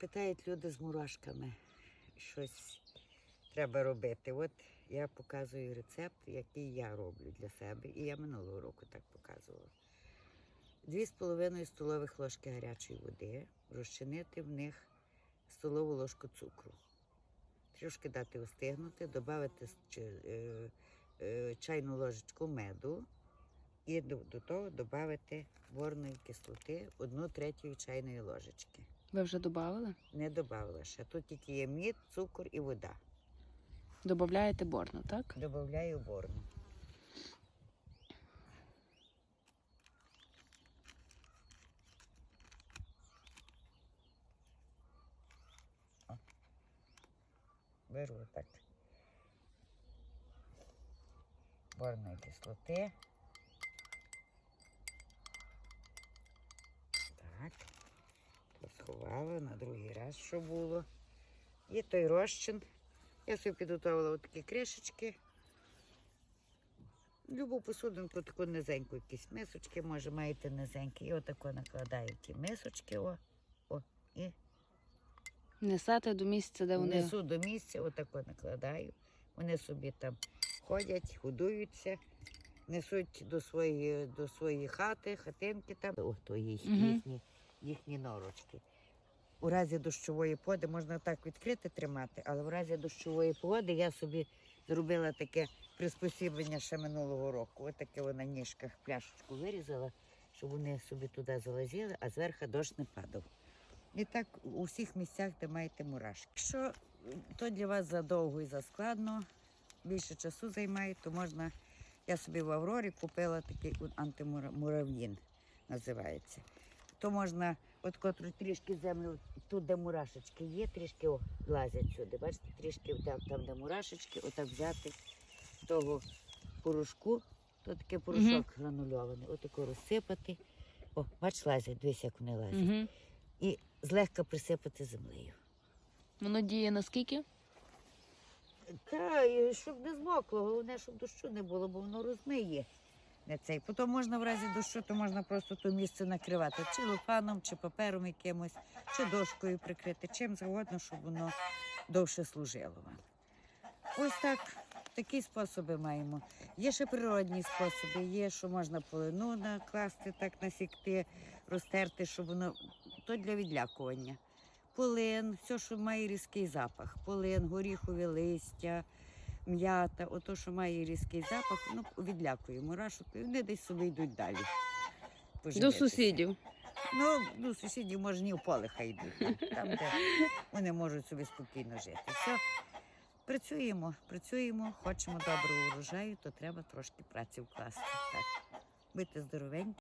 Питають люди з мурашками, щось треба робити. От я показую рецепт, який я роблю для себе. І я минулого року так показувала. Дві з половиною столових ложки гарячої води, розчинити в них столову ложку цукру. Трошки дати остигнути, додати е, чайну ложечку меду і до, того додати борної кислоти одну третю чайної ложечки. Ви вже додали? Не додавала ще. Тут тільки є мід, цукор і вода. Додаєте борну, так? Добавляю борну. О. Беру так. Борної кислоти. Так. То на другий раз, що було. І той розчин. Я собі підготувала такі кришечки. Любу посудинку, таку низеньку, якісь мисочки, може, маєте низенькі. І отако накладаю ті мисочки. О, о, і Несете до місця, де вони. несу до місця, отако накладаю. Вони собі там ходять, годуються, несуть до своєї, до своєї хати, хатинки там. О, то їх, Мгм. їхні, їхні норочки. У разі дощової погоди можна так відкрити тримати, але в разі дощової погоди я собі зробила таке приспосіблення ще минулого року. Ось таке на ніжках пляшечку вирізала, щоб вони собі туди залазили, а зверху дощ не падав. І так у всіх місцях, де маєте мурашки. Якщо то для вас задовго і заскладно, більше часу займає, то можна. Я собі в Аврорі купила такий антимурав'їн, називається. То можна от котру трішки землю, тут, де мурашечки є, трішки о, лазять сюди. Бачите, трішки там, там де мурашечки, отак взяти того порошку, то таке порошок гранульований, отако розсипати. О, бач, лазять, дивись, як вони лазять. Угу. І злегка присипати землею. Воно діє наскільки? Та, щоб не змокло, головне, щоб дощу не було, бо воно розмиє. Цей. Потім можна в разі дощу, то можна просто то місце накривати чи лопаном, чи папером якимось, чи дошкою прикрити, чим завгодно, щоб воно довше служило вам. Ось так, такі способи маємо. Є ще природні способи, є, що можна полину накласти, так насікти, розтерти, щоб воно то для відлякування. Полин, все, що має різкий запах. Полин, горіхові листя, м'ята, ото, що має різкий запах, воно відлякує мурашок, і вони десь собі йдуть далі. До сусідів. Ну, до сусідів, може, ні в поле хай йдуть, там, де вони можуть собі спокійно жити. Все, працюємо, працюємо, хочемо доброго урожаю, то треба трошки праці вкласти. Так. Будьте здоровенькі.